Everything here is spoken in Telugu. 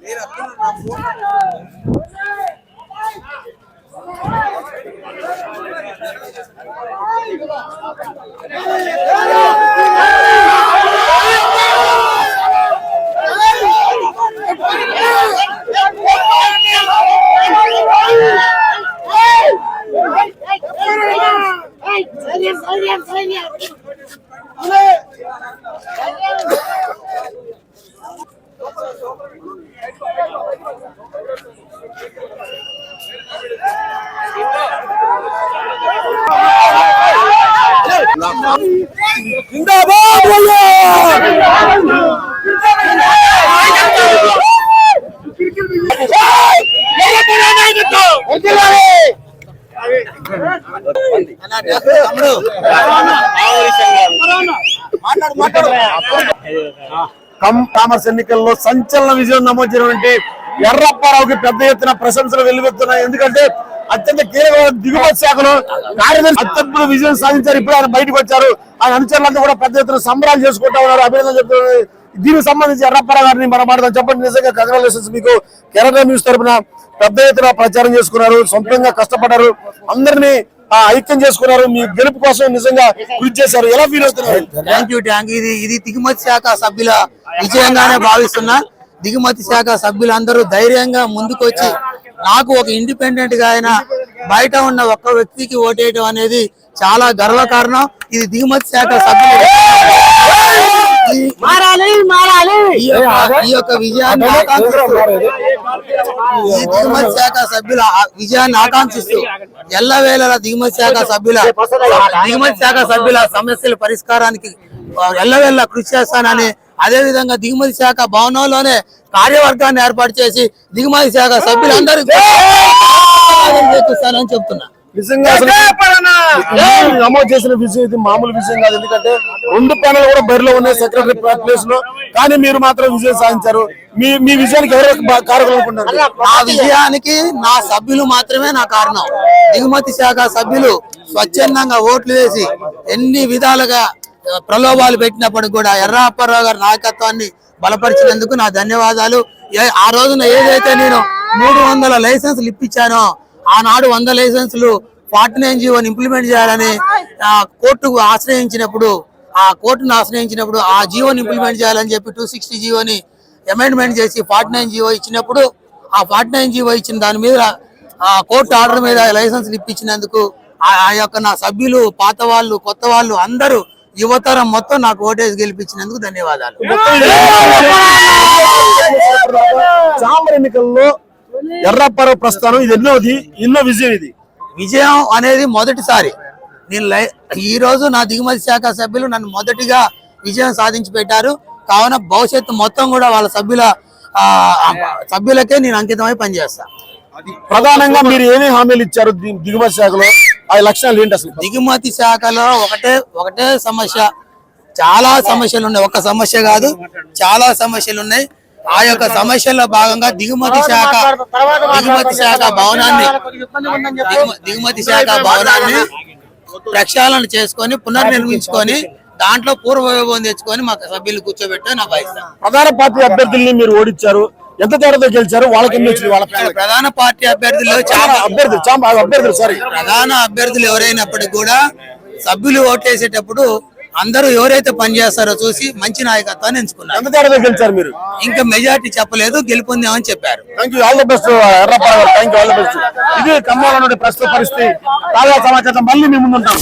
Mira, tudo na boca. కమ్ కామర్స్ ఎన్నికల్లో సంచలన విజయం నమోదు ఎర్రప్పారావుకి పెద్ద ఎత్తున ప్రశంసలు వెలువెత్తున్నాయి ఎందుకంటే అత్యంత కీలకమైన దిగుమతి శాఖలో కార్యదర్శి అత్యద్భుత విజయం సాధించారు. ఇప్పుడు ఆయన బయటకు వచ్చారు. ఆయన అనుచరులంతా కూడా పెద్ద ఎత్తున సంబరాలు చేసుకుంటా ఉన్నారు. అభినందన చెప్తున్నారు దీనికి సంబంధించి ఎర్రప్పారావు గారిని మనం మాట్లాడదాం చెప్పండి. నిజంగా కంగ్రాచులేషన్స్ మీకు. కేరళ న్యూస్ తరఫున పెద్ద ఎత్తున ప్రచారం చేసుకున్నారు. సొంతంగా కష్టపడ్డారు. అందరినీ ఆ, ఐక్యం చేసుకున్నారు. మీ గెలుపు కోసం నిజంగా కృషి చేశారు. ఎలా ఫీల్ అవుతున్నారు? థ్యాంక్ యూ థ్యాంక్ ఇది ఇది దిగుమతి శాఖ సభ్యుల విజయంగానే భావిస్తున్నా. దిగుమతి శాఖ సభ్యులందరూ ధైర్యంగా ముందుకు వచ్చి నాకు ఒక ఇండిపెండెంట్గా అయినా బయట ఉన్న ఒక్క వ్యక్తికి ఓటేయడం అనేది చాలా గర్వకారణం ఇది దిగుమతి శాఖ సభ్యులు. ఈ- యొక్క- ఈ యొక్క విజయాన్ని ఆకాంక్షిస్తూ ఈ దిగుమతి శాఖ సభ్యుల విజయాన్ని ఆకాంక్షిస్తూ ఎల్లవేళలా దిగుమతి శాఖ సభ్యుల దిగుమతి శాఖ సభ్యుల సమస్యల పరిష్కారానికి ఎల్లవేళ కృషి చేస్తానని అదే విధంగా దిగుమతి శాఖ భవనంలోనే కార్యవర్గాన్ని ఏర్పాటు చేసి దిగుమతి శాఖ సభ్యులందరూ చెప్తున్నా. నిజంగా నమోదు చేసిన విషయం ఇది మామూలు విషయం కాదు. ఎందుకంటే రెండు ప్యానల్ కూడా బరిలో ఉన్నాయి సెక్రటరీ ప్లేస్లో. కానీ మీరు మాత్రం విజయం సాధించారు. మీ మీ విజయానికి ఎవరు కారకులు అనుకుంటారు? నా విజయానికి నా సభ్యులు మాత్రమే నా కారణం. దిగుమతి శాఖ సభ్యులు స్వచ్ఛందంగా ఓట్లు వేసి ఎన్ని విధాలుగా ఆ, ప్రలోభాలు పెట్టినప్పుడు కూడా ఎర్ర గారి నాయకత్వాన్ని బలపరిచినందుకు నా ధన్యవాదాలు. ఏ- ఆ రోజున ఏదైతే నేను మూడు వందల లైసెన్సులు ఇప్పించానో ఆనాడు వంద లైసెన్సులు ఫార్టీ నైన్ జీవోని ఇంప్లిమెంట్ చేయాలని కోర్టుకు ఆశ్రయించినప్పుడు ఆ కోర్టును ఆశ్రయించినప్పుడు ఆ జీవోని ఇంప్లిమెంట్ చేయాలని చెప్పి టూ సిక్స్టీ జీవోని అమెండ్మెంట్ చేసి ఫార్టీ నైన్ జీవో ఇచ్చినప్పుడు ఆ ఫార్టీ నైన్ జీవో ఇచ్చిన దాని మీద ఆ కోర్టు ఆర్డర్ మీద లైసెన్స్ ఇప్పించినందుకు ఆ ఆ యొక్క నా సభ్యులు పాత వాళ్ళు కొత్త వాళ్ళు అందరూ యువతరం మొత్తం నాకు ఓటేసి గెలిపించినందుకు ధన్యవాదాలు. చాంబర్ ఎన్నికల్లో ప్రస్థానం ఇది ఎన్నోది ఎన్నో విజయం ఇది. విజయం అనేది మొదటిసారి. నేను ఈ రోజు నా దిగుమతి శాఖ సభ్యులు నన్ను మొదటిగా విజయం సాధించి పెట్టారు. కావున భవిష్యత్తు మొత్తం కూడా వాళ్ళ సభ్యుల సభ్యులకే నేను అంకితమై పనిచేస్తా. ప్రధానంగా మీరు ఏమేమి హామీలు ఇచ్చారు దిగుమతి శాఖలో? ఆ లక్షణాలు ఏంటి అసలు? దిగుమతి శాఖలో ఒకటే ఒకటే సమస్య. చాలా సమస్యలు ఉన్నాయి. ఒక సమస్య కాదు చాలా సమస్యలు ఉన్నాయి. ఆ యొక్క సమస్యల్లో భాగంగా దిగుమతి శాఖ దిగుమతి శాఖ భవనాన్ని దిగుమ- దిగుమతి శాఖ భవనాన్ని ప్రక్షాళన చేసుకొని పునర్నిర్మించుకొని దాంట్లో పూర్వ వైభవం తెచ్చుకొని మా సభ్యులు కూర్చోబెట్టే నా బాధ్యత ప్రధాన పార్టీ అభ్యర్థుల్ని మీరు ఓడించారు. ఎంత తేడాతో గెలిచారు? వాళ్ళకి ఎన్ని వచ్చింది వాళ్ళ ప్రధాన పార్టీ అభ్యర్థులు అభ్యర్థులు అభ్యర్థులు సారీ ప్రధాన అభ్యర్థులు ఎవరైనప్పటికీ కూడా సభ్యులు ఓటేసేటప్పుడు అందరూ ఎవరైతే పనిచేస్తారో చూసి మంచి నాయకత్వాన్ని ఎంచుకున్నారు. ఎంత తేడాతో గెలిచారు మీరు? ఇంకా మెజార్టీ చెప్పలేదు గెలుపొందామని చెప్పారు. బెస్ట్ ఇది ఖమ్మంలో ప్రస్తుత పరిస్థితి. తాజా సమాచారం. మళ్ళీ మీ ముందుంటాం.